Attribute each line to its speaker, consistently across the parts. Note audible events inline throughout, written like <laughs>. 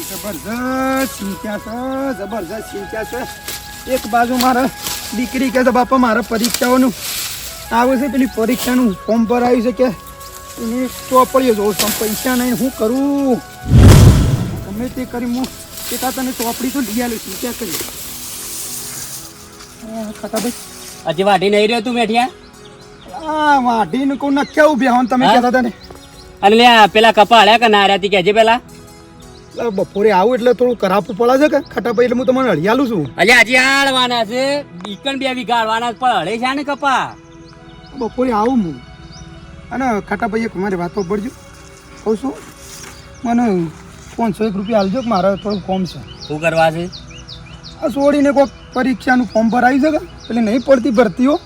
Speaker 1: જબરજસ્ત ચિંતા છે જબરજસ્ત ચિંતા છે. એક બાજુ મારે દીકરી કે બાપા મારા પરીક્ષાઓનું. આવે છે પેલી પરીક્ષાનું ફોર્મ ભરાયું છે કે એની ચોપડીઓ જોઉં છું પૈસા નહીં શું કરું? ગમે તે કરી હું. એકા તને ચોપડી તો લઈ આલું ક્યાં કરી?
Speaker 2: હજી વાઢી નહીં રહ્યો તું બેઠ્યા
Speaker 1: આ વાઢીને કોઈ નખ્યા ઉભ્યા હોન તમે
Speaker 2: હા?
Speaker 1: કહેતા હતા ને.
Speaker 2: અને લે આ પેલા કપા હળ્યા કે ના હળ્યા કે હજી પેલા.
Speaker 1: બપોરે આવું એટલે થોડું કરાપું પડે છે કે? ખટાભાઈ એટલે હું તમને હળિયાલું છું.
Speaker 2: અલ્યા હજી હાળવાના છે. બીકન બે વીઘા હાળવાના છે, પણ હળે છે ને કપા.
Speaker 1: બપોરે આવું હું. અને ખાટાભાઈ એક મારી વાતો પડજો કહું છું મને પાંચસો એક રૂપિયા આલજો કે મારે થોડું કોમ છે.
Speaker 2: શું કરવા છે?
Speaker 1: આ છોડીને કોઈક પરીક્ષાનું ફોર્મ ભરાવી છે કે? એટલે નહીં પડતી ભરતીઓ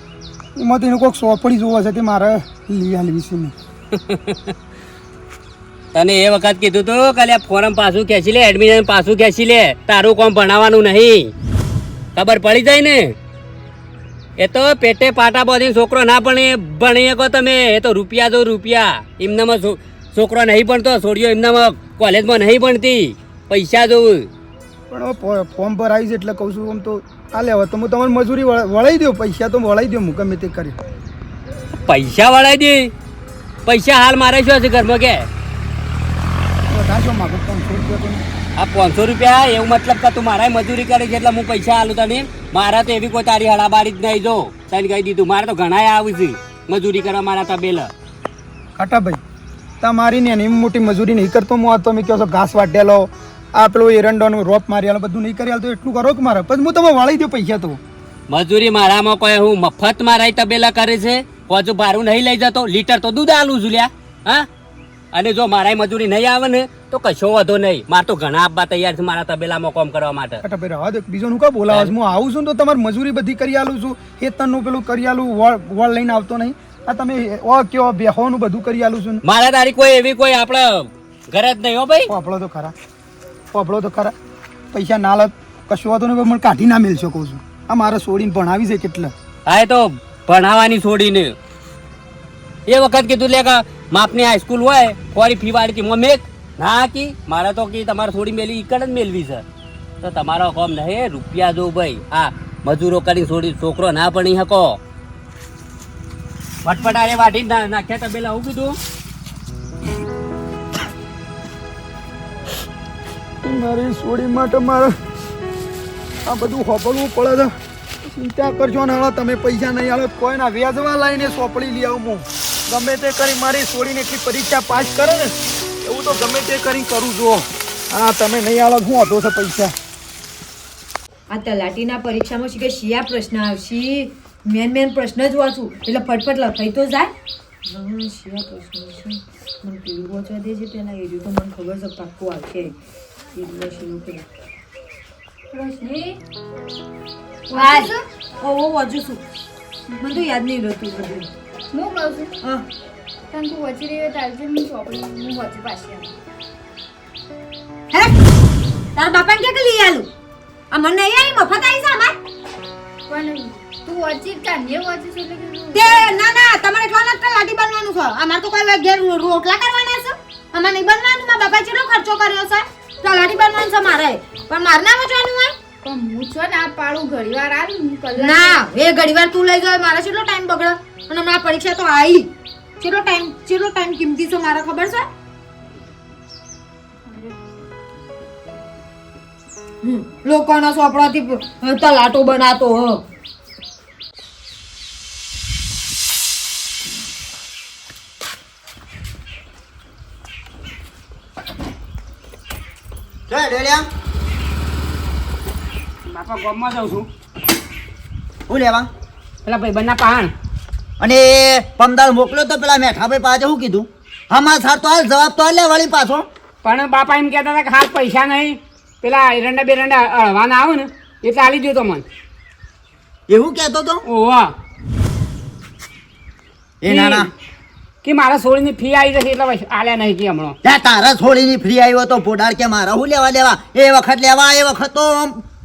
Speaker 1: એમાંથી એને કોઈક સોપડી જોવા છે તે મારે લઈ આલવી છે નહીં <laughs>
Speaker 2: તને એ વખત કીધું તું કાલે ફોરમ પાછું ખેંચી લે એડમિશન પાછું ખેંચી લે. તારું કોમ ભણાવવાનું નહીં. ખબર પડી જાય ને? એ તો પેટે પાટા બાંધીને છોકરો ના ભણે ભણી શકો તમે. એ તો રૂપિયા જો રૂપિયા. એમનામાં છોકરો નહીં ભણતો છોડીઓ એમનામાં કોલેજમાં નહીં ભણતી. પૈસા જોવું
Speaker 1: પણ ફોર્મ ભરાવી છે એટલે કહું છું આમ તો આ લેવા તો હું તમારી મજૂરી વળ- વળાવી દઉં પૈસા તો વળાવી દઉં હું ગમે તે કરી.
Speaker 2: પૈસા વળાવી દે. પૈસા હાલ મારે શું છે ઘરમાં કે?
Speaker 1: પાંચસો રૂપિયા
Speaker 2: આ પાંચસો રૂપિયા એવું મતલબ કે તું મારા મજૂરી કરી છે એટલે હું પૈસા આલું તને. મારા તો એવી કોઈ તારી હડાબાડી જ નહીં જો. તને કહી દીધું મારે તો ઘણા આવું છે. મજૂરી કરવા મારા તબેલ.
Speaker 1: ખાટાભાઈ તમારી ને એની મોટી મજૂરી નહીં કરતો હું. તમે કહો છો ઘાસ વાટેલો આ પેલો એરંડોનું રોપ મારી બધું નહીં કરી તો એટલું કરો કે મારે? પછી હું તમે વાળી દઉં પૈસા તો.
Speaker 2: મજૂરી મારામાં કોઈ હું મફત મારા તબેલા કરે છે? પાછું ભારું નહીં લઈ જતો લીટર તો દૂધ આલું છું લ્યા. હા? અને જો મારા મજૂરી નહીં આવે ને તો કશો વધો નહીં. મારે તો ઘણા આપવા તૈયાર છે મારા તબેલામાં કોમ કરવા માટે.
Speaker 1: ખાટાભાઈ રવા દો બીજો હું કા બોલાવો હું આવું છું તો તમારી મજૂરી બધી કરી આલું છું. હેતનનું પેલું કરી આલું વળ વળ લઈને આવતો નહીં. આ તમે ઓ કયો બેહોનું બધું કરી આલું છું
Speaker 2: મારા તારી કોઈ એવી કોઈ આપણે ઘરે જ નહીં હો ભાઈ.
Speaker 1: પોપળો તો ખરા. પોપળો તો ખરા. પૈસા ના લે કશું વાતો નહીં મને કાઢી ના મેળશો કહું છું. આ મારે છોડીને ભણાવી છે કેટલા?
Speaker 2: હા એ તો ભણાવાની છોડીને એ વખત કીધું લે કે માપની હાઈસ્કૂલ હોય, કોરી ફી વાળી હતી મેં ના કી, મારે તો કી તમારે થોડી મેલી ઈકડ જ મેળવી છે. તો તમારો કોમ નહીં રૂપિયા જો ભાઈ હા મજૂરો કરી છોડી છોકરો ના ભણી શકો. ફટફટારે વાટી નાખ્યા તબેલા હું કીધું.
Speaker 1: મારી સોડી માટે મારે આ બધું હોપડવું પડે છે. ચિંતા કરજો ને તમે પૈસા નહીં આવે કોઈના વ્યાજવા લાવીને સોપડી લઈ આવું ગમે તે કરી મારી છોડીને એટલી પરીક્ષા પાસ કરે ને એવું તો ગમે તે કરી કરું જો હા તમે નહીં આવો શું હતો છે પૈસા?
Speaker 3: આ તલાટીના પરીક્ષામાં શીખે શિયા પ્રશ્ન આવશે. મેન મેન પ્રશ્ન જ વાંચું એટલે ફટફટ લખાઈ તો જાય. હા, શિયા પ્રશ્ન છે મને પેલું વાંચવા દે છે પહેલાં એ તો મને ખબર છે પાક્કું આવશે. એ દિવસ એવું પેલા હા. ઓવો વાંચું છું મને તો યાદ નહીં રહેતું બધું.
Speaker 4: હું કહું છું
Speaker 3: હા.
Speaker 4: કારણ તું વચી રહ્યો તારજે હું ચોપડી હું વચ્ચે પાછી
Speaker 3: હે? તાર બાપાને ક્યાં લઈ આલું? આ મને નહીં આવી મફત આવી છે અમાર?
Speaker 4: પણ તું વચી છે તું-
Speaker 3: ના ના તમારે એટલા નથી લાડી બનવાનું છે. અમારે તો કોઈ ઘેર રોટલા કરવાના છે. અમારે નહીં બનવાનું મારા બાપા કેટલો ખર્ચો કર્યો છે? તલાટી બનવાનું છે મારે. પણ મારે ના વચવાનું હોય?
Speaker 4: પણ હું છો ને આ પાડું ઘડી વાર આવી હું કલાક
Speaker 3: ના એ ઘડીવાર તું લઈ જાય મારે કેટલો ટાઈમ બગડે? અને હમણાં પરીક્ષા તો આવી કેટલો ટાઈમ કેટલો ટાઈમ કિંમતી છે મારે ખબર છે? હમ, લોકોના સોપડાથી તલાટો બનાતો હ.
Speaker 2: બાપા ગોમમાં જાઉં છું.
Speaker 5: હું લેવા?
Speaker 2: પેલા ભાઈ બંને પહાણ.
Speaker 5: અને પમદાર મોકલ્યો તો પેલા મેઠાભાઈ પાસે શું કીધું? હા સાર તો હાલ જવાબ તો લે વળી પાછો.
Speaker 2: પણ બાપા એમ કહેતા હતા કે હાલ પૈસા નહીં. પેલા એરંડા બેરંડા અળવાના આવે ને એટલે ચાલી દો તો મને.
Speaker 5: એવું કહેતો તો?
Speaker 2: ઓવા
Speaker 5: એ ના ના
Speaker 2: કે મારા સોળીની ફી આવી જશે એટલે આલ્યા નહીં કે હમણાં.
Speaker 5: ત્યાં તારા છોડીની ફ્રી આવ્યો તો પોડાર કે મારા હું લેવા લેવા એ વખત લેવા એ વખત તો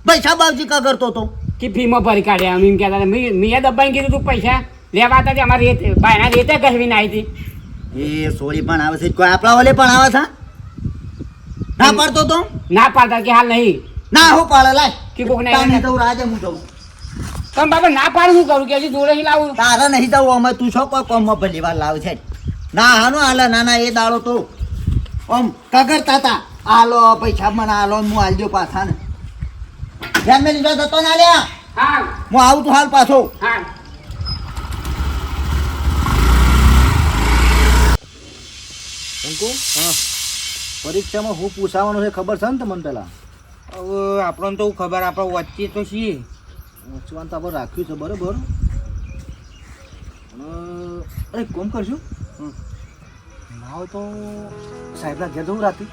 Speaker 5: પૈસા બાવજી કા કરતો તો.
Speaker 2: કે ફીમાં ભરી કાઢ્યા એમ કહેતા મેં મેં દબાઈને કીધું તું પૈસા. લેવા હતા તે અમારે રેત. બાયના રેતે ગરવીને આવી હતી.
Speaker 5: એ સોરી પણ આવે છે. કોઈ આપણા વાલે પણ આવે છે? ના પાડતો તો?
Speaker 2: ના પાડતા કે હાલ નહીં.
Speaker 5: ના હું પાડે લાય.
Speaker 2: કે કોક ને
Speaker 5: તાને જવું રાજે હું જઉં
Speaker 2: તમે બાબા ના પાડ શું કરું? કે હજી જોડે હી લાવું.
Speaker 5: તારે નહીં જવું અમે તું છો કોઈ કોમમાં પહેલી વાર લાવ છે. ના હાનો હાલે ના ના એ દાડો તો. ઓમ કગરતા તા આલો પૈસા મને આલો હું આલજો પાછા ને. ધ્યાન મેં લીધો થતો ના લ્યા?
Speaker 2: હા
Speaker 5: હું આવું તું હાલ પાછો.
Speaker 2: હા
Speaker 6: અંકુ હા પરીક્ષામાં હું પૂછાવાનું છે ખબર છે ને તમને પહેલાં
Speaker 1: હવે આપણને તો ખબર આપણે વચ્ચે તો છીએ.
Speaker 6: વાંચવાનું તો આપણે રાખ્યું છે બરાબર. અરે કોમ કરશું ના હોય તો સાહેબના ઘેર જવું રાતે.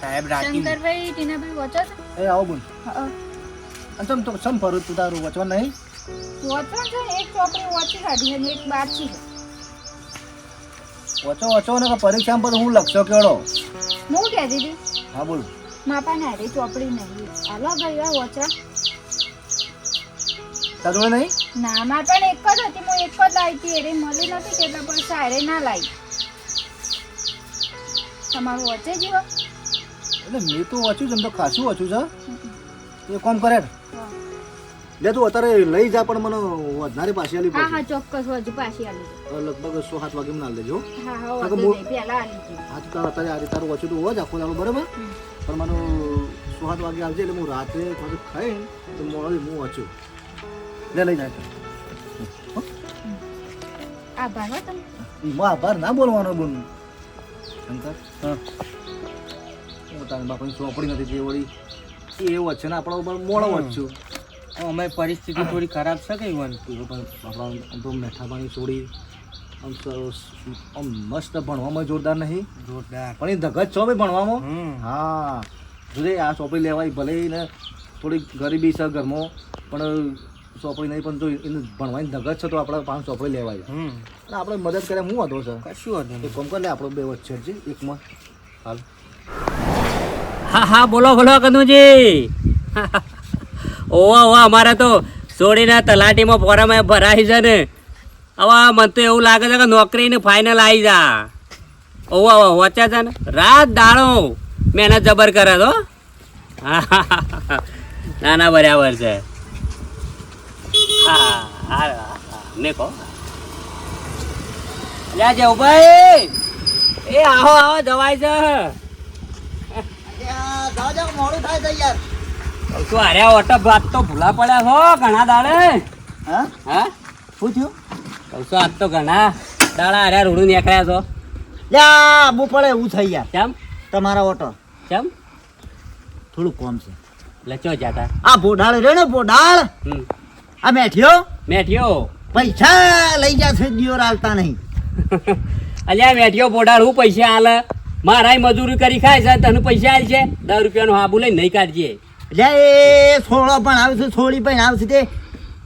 Speaker 1: સાહેબ રાતી.
Speaker 4: શંકરભાઈ ટીનાભાઈ વચો છે?
Speaker 6: એ આવો બોલ. અને તમ તો સમ ફરું તું તારું વચવાનું નહીં?
Speaker 4: વચવાનું છે એક ચોપડી વચ્ચે કાઢી અને એક બાકી છે.
Speaker 6: વચો ઓછો ને પરીક્ષા પર હું લખશો કેળો?
Speaker 4: હું કહેતી હતી
Speaker 6: હા બોલ.
Speaker 4: માપા ને હારી ચોપડી નહીં. હાલો ભાઈ ઓછા. વચા
Speaker 6: તાર નહીં?
Speaker 4: ના માં પણ એક જ હતી. હું એક જ લાવી હતી. મળી નથી કેટલા પણ સારે ના લાવી. તમારું વચ્ચે જીવો
Speaker 6: એટલે મેં તો વાંચ્યું છે એમ તો ખાસું વાંચ્યું છે. એ કોમ કરે લે તું અત્યારે લઈ જા પણ મને વધારે પાછી આલી
Speaker 4: હા હા ચોક્કસ હજુ પાછી આલી.
Speaker 6: લગભગ સો સાત વાગે મને લેજો
Speaker 4: હા. હા
Speaker 6: હા, તો હું-
Speaker 4: છે
Speaker 6: તો અત્યારે આજે તારું ઓછું તો હોજ જ આખો દાડો બરાબર? પણ મને સો સાત વાગે આવજે એટલે હું રાત્રે થોડું ખાઈ તો મોડો હું ઓછું લે લઈ જાય
Speaker 4: આભાર હો તમે.
Speaker 6: એમાં આભાર ના બોલવાનો બોલ. શંકર હા. હું તારી બાપાની ચોપડી નથી જે વળી એ વચ્ચે ને આપણા ઉપર મોડો વાંચ્યું
Speaker 1: અમારી પરિસ્થિતિ થોડી ખરાબ છે કઈ
Speaker 6: પણ આપણા તો મેઠા પાણી છોડી આમ સરસ આમ મસ્ત ભણવામાં જોરદાર નહીં.
Speaker 1: જોરદાર.
Speaker 6: પણ એ ધગજ છો ભાઈ ભણવામાં? હા. જોડે આ ચોપડી લેવાય ભલે ને થોડી ગરીબી છે ઘરમાં પણ ચોપડી નહીં પણ જો એને ભણવાની ધગજ છે તો આપણે પાંચ ચોપડી લેવાય.
Speaker 1: હમ.
Speaker 6: અને આપણે મદદ કરે હું વાંધો છે?
Speaker 1: કશું હતું
Speaker 6: એ કોમ કર લે આપણો બે વચ્ચે છે એકમાં. હાલ.
Speaker 2: હા હા બોલો બોલો કનુજી. ઓવા ઓવા, અમારે તો સોડીના તલાટીમાં ફોરમ ભરાય છે ને. હવે મને તો એવું લાગે છે કે નોકરીને ફાઇનલ આવી જા. ઓવા ઓવા વચ્ચે છે ને. રાત દાડો મહેનત જબર કરે તો. ના ના બરાબર છે. હા હા ને જેવભાઈ એ આવો આવો, જવાય છે.
Speaker 5: મોડું થાય છે યાર
Speaker 2: તો અરે ઓટો ભાત તો ભૂલા પડ્યા છો ઘણા દાડે.
Speaker 5: હા?
Speaker 2: હા?
Speaker 5: શું થયું?
Speaker 2: કહું આજ તો ઘણા દાડા અરે રૂડું નીકળ્યા છો.
Speaker 5: લ્યા આબુ પડે એવું થઈ યાર
Speaker 2: કેમ?
Speaker 5: તમારા ઓટો.
Speaker 2: કેમ?
Speaker 5: થોડું કોમ છે.
Speaker 2: એટલે ચો જાતા
Speaker 5: આ બોડાળ રે ને
Speaker 2: હમ.
Speaker 5: આ મેઠિયો?
Speaker 2: મેઠિયો.
Speaker 5: પૈસા લઈ જશે દિયોર આલતા નહીં. <laughs>
Speaker 2: અલ્યા મેઠિયો પોડાળ હું પૈસા આલે? મારાય મજૂરી કરી ખાય છે તને પૈસા આલ છે? દસ રૂપિયાનું હાબુ લઈને નહીં કાઢજે.
Speaker 5: એ સોળો પણ આવશે સોળી પણ આવશે તે.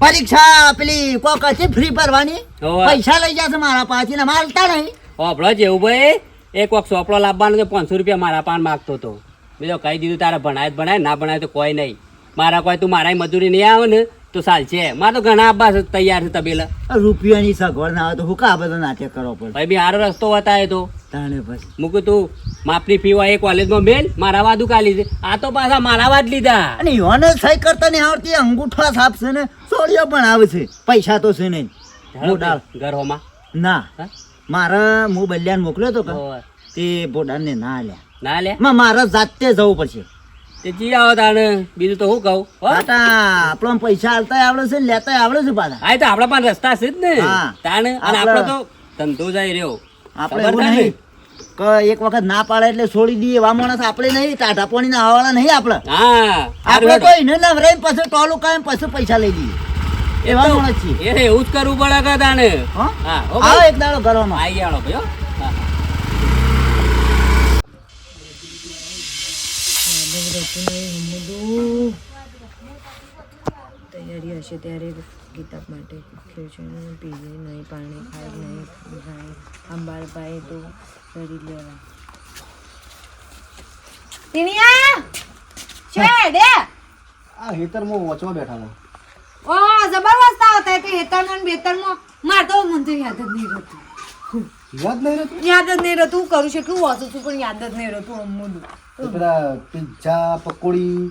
Speaker 5: પરીક્ષા પેલી કોક હતી ફ્રી ભરવાની. પૈસા લઈ જશે મારા પાછી ને માલતા નહીં.
Speaker 2: હોભળો જેવું ભાઈ એક વખત સોપડો લાવવાનો તો પાંચસો રૂપિયા મારા પાન માગતો હતો બીજો કહી દીધું તારે ભણાય ભણાય ના ભણાય તો કોઈ નહીં. મારા કોઈ તું મારા મજૂરી નહીં આવે ને. તો સાલ છે. મારે તો ઘણા આબા તૈયાર છે તબેલા.
Speaker 5: રૂપિયાની સગવડ ના આવે તો હું કા બધો નાટક કરવો પડે
Speaker 2: ભાઈ બી સારો રસ્તો બતાવે તો.
Speaker 5: તાણે પછી.
Speaker 2: મૂકું તું માપની પીવા એ કોલેજમાં બેન મારા વાદું કાલી લીધે આ તો પાછા મારા વાદ લીધા.
Speaker 5: અને યોને સહી કરતા નહીં આવડતી અંગૂઠા સાપશે ને સોળિયો પણ આવશે પૈસા તો છે નહીં.
Speaker 2: ઘરોમાં.
Speaker 5: ના. મારા હું બલ્યાને મોકલ્યો તો તે બોડાળને ના લ્યા
Speaker 2: ના લે
Speaker 5: મારા જાતે જવું પડશે.
Speaker 2: તે જી આવો તાણે. બીજું તો હું
Speaker 5: કહું? આપણો પૈસા આલતા આવડે છે લેતા આવડે છે પાછા.
Speaker 2: હા તો આપણા પાસે રસ્તા છે જ ને. તાણે અને
Speaker 5: આપણો
Speaker 2: તો ધંધો જાય રહ્યો.
Speaker 5: આપણે એવું નહીં કે એક વખત ના પાડે એટલે છોડી દઈએ. એવા માણસ આપણે નહીં ટાટા પાણી ના હવાળા નહીં આપણે.
Speaker 2: હા
Speaker 5: આપણે તો એને નવરાઈ પછી ટોલું કાંઈ પછી પૈસા લઈ લઈએ એવા માણસ છીએ.
Speaker 2: એ એવું જ કરવું પડે કે તાણે.
Speaker 5: હો? આવો એક દાડો ઘરમાં
Speaker 2: આઈ જાણો ભાઈ
Speaker 3: તૈયારી હશે ત્યારે કિતાબ માટે પીવી નહીં પાણી ખાય નહીં અંબાળ પાય તો કરી લેવા. ટીણિયા છે
Speaker 6: આ હેતરમાં વચમાં બેઠા હું
Speaker 3: ઓ જબરદસ્ત આવતા કે હેતરમાં ને બેતરમાં? માર તો મને યાદ જ નહીં રહેતું.
Speaker 6: યાદ નહીં રહેતું?
Speaker 3: યાદ જ નહીં રહેતું કરું છું એટલું વાંચું છું પણ યાદ જ નહીં રહેતું અમુનું
Speaker 6: તો પેલા પિઝા પકોડી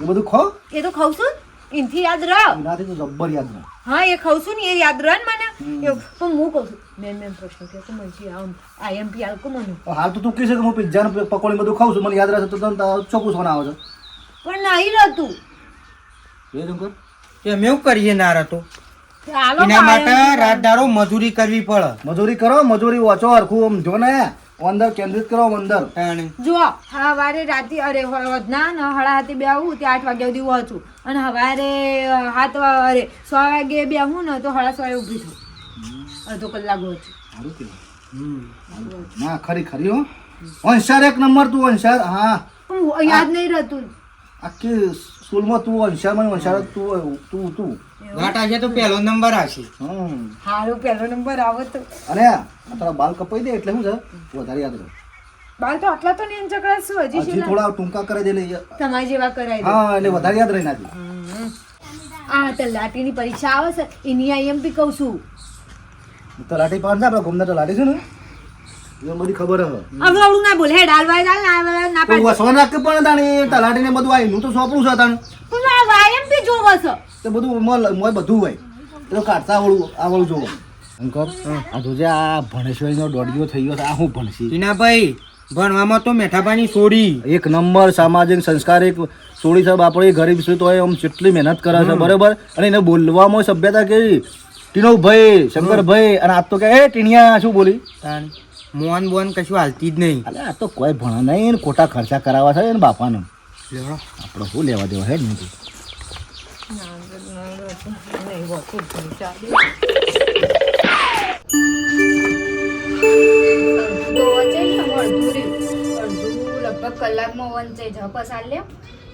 Speaker 6: એ બધું ખો.
Speaker 3: એ તો ખાઉં છું. ને એનથી યાદ રહે.
Speaker 6: એનાથી તો જબ્બર યાદ રહે.
Speaker 3: હા એ ખાઉં છું ને એ યાદ રહે ને મને. પણ હું કહું છું. મેન મેન પ્રશ્ન કે તો મને આમ આઈએમપી આલ કો મને.
Speaker 6: હાલ તો તું કહે છે કે હું પિઝા ને પકોડી બધું ખાઉં છું મને યાદ રહે તો તને ચોખ્ખું સોના આવે
Speaker 3: પણ નહીં રહેતું.
Speaker 6: છે એ શંકર
Speaker 7: કે એવું કરીએ ના રહેતો. એના માટે રાત દારો મજૂરી કરવી પડે.
Speaker 6: મજૂરી કરો મજૂરી ઓછો હરખું આમ જો ને. અંદર કેન્દ્રિત કરો અંદર
Speaker 7: જુઓ
Speaker 3: જો સવારે રાતે અરે વધના ને હળા હાથે બે આવું તે આઠ વાગ્યા સુધી વાંચું અને હવારે હાથ અરે સો વાગે બે આવું ને તો હળા સો ઊભી થઉં અડધો કલાક વાંચું
Speaker 6: સારું કહેવાય. ના ખરી ખરી હો. અંશાર એક નંબર તું અંશાર હા.
Speaker 3: પણ હું- યાદ નહીં રહેતું.
Speaker 6: આખી સ્કૂલમાં તું અંશારમાં અંશાર તું તું તું.
Speaker 7: ઘાટ છે તો પહેલો નંબર આવશે.
Speaker 3: હારું પહેલો નંબર આવો તો.
Speaker 6: આ તારા બાલ કપાઈ દે એટલે શું છે? વધારે યાદ રહે.
Speaker 3: બાલ તો આટલા તો નહીં ચકરા શું હજી
Speaker 6: હજી થોડા ટૂંકા કરે દે લઈ
Speaker 3: તમારી જેવા કરાય
Speaker 6: હા એટલે વધારે યાદ રહી નાખી
Speaker 3: આ તલાટીની પરીક્ષા આવે છે. એની આઈએમપી કહું છું.
Speaker 6: તલાટી આપણે આપણા ગમના તલાટી છે ને. એ ખબર હવે
Speaker 3: આવડું આવડું ના બોલે હેડ હાલવાય ચાલ ના હાલવાય ના પાડ.
Speaker 6: વસવા નાખ પણ તાણી તલાટી ને બધું આવ્યું તો સોંપડું છે તાણ.
Speaker 3: પણ આ આઈએમપી જોવો છે.
Speaker 6: તે બધું મોય બધું હોય. તો કાઢતા જોવો. શંકર આ જોજે આ ભણેશ્વરીનો દોડ્યો થઈ ગયો આ હું ભણશી?
Speaker 7: ટીનાભાઈ ભણવામાં તો મેઠાભાઈની છોડી
Speaker 6: એક નંબર સામાજિક સંસ્કારિક સોડી સાહેબ આપણે ગરીબ છે તો આમ કેટલી મહેનત કરે છે બરોબર? અને એને બોલવામાં સભ્યતા કેવી? ટીનો ભાઈ શંકરભાઈ અને આ તો કે એ ટીણિયા શું બોલી?
Speaker 7: તાણે. મોહન બોન કશું હાલતી જ નહીં.
Speaker 6: અલે આ તો કોઈ ભણ નહીં ને ખોટા ખર્ચા કરાવવા છે ને બાપાને. આપણે શું લેવા દેવા હે ને
Speaker 4: કલાકમાં વંચે જપસ આલ્યો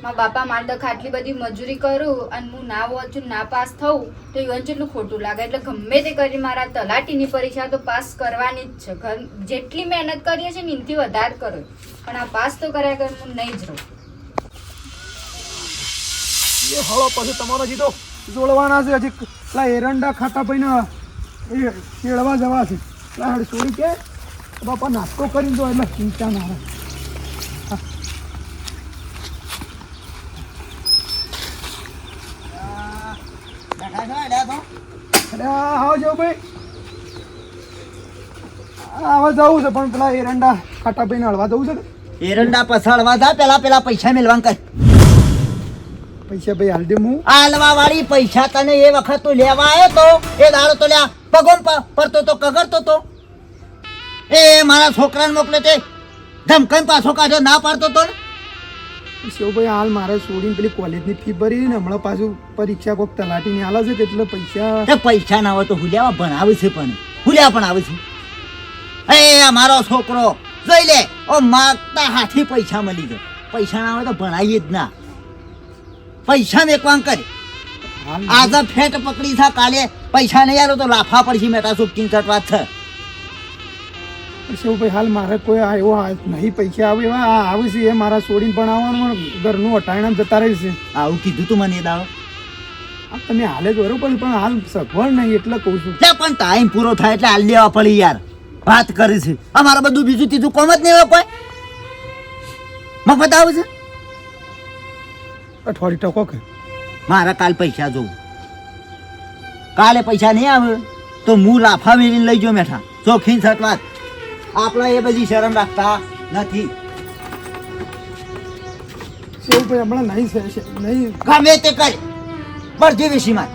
Speaker 4: મારા બાપા મારે ખાટલી બધી મજૂરી કરું અને હું ના વાંચું, ના પાસ થઉં, તો ઈવન જેટલું ખોટું લાગે. એટલે ગમે તે કરી મારા તલાટીની પરીક્ષા તો પાસ કરવાની જ છે. જેટલી મહેનત કરીએ છીએ ને એનાથી વધારે કરો. પણ આ પાસ તો કર્યા કર હું નહીં જ રહું.
Speaker 1: એ હળો પછી તમારો હજી તો જોડવાના છે હજી. પેલા એરંડા ખાતા ભાઈને એ કેળવા જવા છે. પેલા હાડ છોડી કે, બાપા, નાસ્તો કરી દો, એટલે ચિંતા ના રહે. અરે આવો જાવ ભાઈ. આવા જવું છે પણ પેલા એરંડા ખાટા ભાઈને હળવા જવું છે?
Speaker 5: એરંડા પસાડવા જા પેલા પેલા પૈસા મેળવાન કર.
Speaker 1: પૈસા ભાઈ હાલ દે હું.
Speaker 5: હાલવા વાળી પૈસા તને એ વખત તું લેવા આવ્યો તો એ દાડો તો લ્યા પગોન પ- પડતો તો કગરતો તો. એ મારા છોકરાને મોકલે તે. ધમકન પાછો કાઢ્યો ના પાડતો તો ને.
Speaker 1: શિવભાઈ હાલ મારે છોડીને પેલી કોલેજની ફી ભરી ને હમણાં પાછું પરીક્ષા કોક તલાટીની હાલે છે એટલે પૈસા.
Speaker 5: પૈસા ના હોય તો હુલિયામાં ભણાવે છે પણ. હુલિયા પણ આવે છે. એ મારો છોકરો. જોઈ લે ઓ માગતા હાથી પૈસા મળી જાય. પૈસા ના હોય તો ભણાવીએ જ ના. પૈસા મેકવાન કર. આજે ફેટ પકડી થા કાલે પૈસા નહીં આવ્યો તો લાફા પડશે મેટા સુપટીન વાત છે
Speaker 1: ભાઈ હાલ મારે કોઈ એવો નહીં પૈસા આવે એવા આવે છે એ મારા છોડીને પણ આવવાનું ઘરનું અટાણા જતા રહે છે.
Speaker 5: આવું કીધું તું મને
Speaker 1: દાવ તમે હાલે જ બરોબર પણ હાલ સગવડ નહીં એટલે કહું છું.
Speaker 5: પણ ટાઈમ પૂરો થાય એટલે હાલ લેવા પડી યાર. વાત કરી છે. અમારે બધું બીજું ત્રીજું કોમ જ નહીં કોઈ? મફત આવે છે?
Speaker 1: અઠવાડિયું ટકો કે.
Speaker 5: મારા કાલ પૈસા જોઉં કાલે પૈસા નહીં આવે તો હું લાફા મેળીને લઈ જો મેઠા. ચોખીન સટ વાત. આપણે એ બધી શરમ રાખતા નથી.
Speaker 1: શિવભાઈ હમણાં નહીં છે છે- નહીં.
Speaker 5: ગમે તે કર બળજી વિશીમાં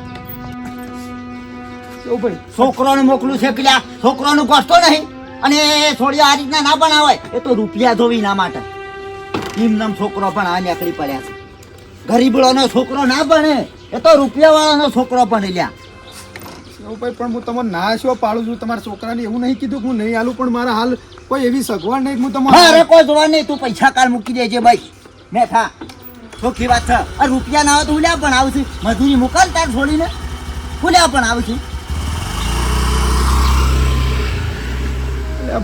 Speaker 1: શિવભાઈ
Speaker 5: છોકરોને મોકલું છે કે છોકરોનું નહીં અને થોડી આ રીતના ના બનાવાય એ તો રૂપિયા જોવી ના માટે. એમનામ છોકરો પણ આ નીકળી પડ્યા છે. ગરીબડોનો છોકરો ના ભણે એ તો રૂપિયાવાળાનો છોકરો પણ લ્યા.
Speaker 1: શિવભાઈ પણ હું તમને ના છો પાડું છું? તમારા છોકરાને એવું નહીં કીધું કે હું નહીં આલું પણ મારા હાલ કોઈ એવી સગવડ નહીં હું હું
Speaker 5: અરે કોઈ જોવા નહીં તું પૈસા કાલ મૂકી દેજે ભાઈ. મેં થા. ચોખ્ખી વાત છે આ રૂપિયા ના હોય તો હુલ્યા પણ આવશે મજૂરી મોકલ તાર છોડીને. હુલ્યા પણ આવશે
Speaker 1: છું.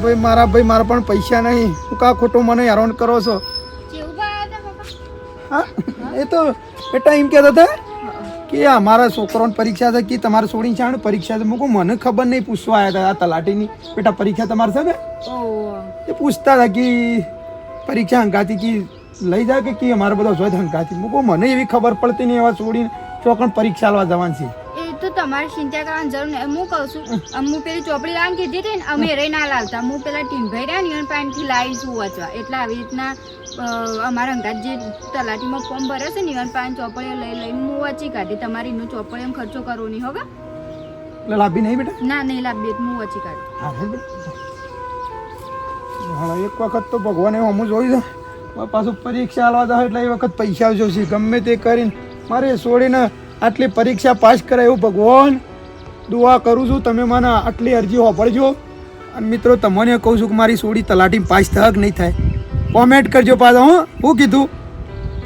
Speaker 1: ભાઈ મારા ભાઈ મારા પણ પૈસા નહીં. હું કા ખોટો મને હેરાન કરો છો?
Speaker 4: ભાઈ
Speaker 1: હા? એ તો બેટા એમ કહેતા હતા કે અમારા છોકરાઓને પરીક્ષા છે કે તમારે છોડીને છે પરીક્ષા છે. મૂકો મને ખબર નહીં. પૂછવા આવ્યા હતા આ તલાટીની. બેટા પરીક્ષા તમારે છે ને? એ પૂછતા હતા કે પરીક્ષા હંકાતી કે લઈ જાય કે અમારે બધા જોઈ હંકાતી મૂકો મને એવી ખબર પડતી નહીં. એવા છોડીને ચોકણ પરીક્ષા લેવા જવાનું છે.
Speaker 4: તમારે ચિંતા કરવાની જરૂર નહીં. હું કહું છું હું પેલી ચોપડી લાવીને કીધી હતી ને અમે રહી ના લાવતા. હું પેલા ટીમભાઈ રહ્યા ને એના પાસેથી લાવીને શું વાંચવા. એટલે આવી રીતના અમારા અંગાત જે તલાટીમાં ફોર્મ ભરે છે ને પાસે ચોપડીઓ લઈ લઈને હું વાંચી કાઢી. તમારી એનો ચોપડીઓ ખર્ચો કરવો નહીં હોગા
Speaker 1: લાભી નહીં બેટા?
Speaker 4: ના નહીં લાભી હું વાંચી કાઢી.
Speaker 1: હા બેટા. એક વખત તો ભગવાને હમું જોઈ છે. પાછું પરીક્ષા આલવા જાય એટલે એ વખત પૈસા જોશે ગમે તે કરીને મારે છોડીને આટલી પરીક્ષા પાસ કરાય એવું ભગવાન. દુઆ કરું છું, તમે મને આટલી અરજી હોપડજો અને મિત્રો, તમને કહું છું કે મારી સોડી તલાટી પાસ થક નહીં થાય. કોમેન્ટ કરજો પાછા, હું. શું કીધું?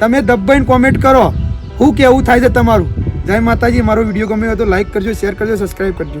Speaker 1: તમે દબાઈને કોમેન્ટ કરો. શું કેવું થાય છે તમારું. જય માતાજી, મારો વીડિયો ગમ્યો હોય તો લાઈક કરજો શેર કરજો સબસ્ક્રાઈબ કરજો.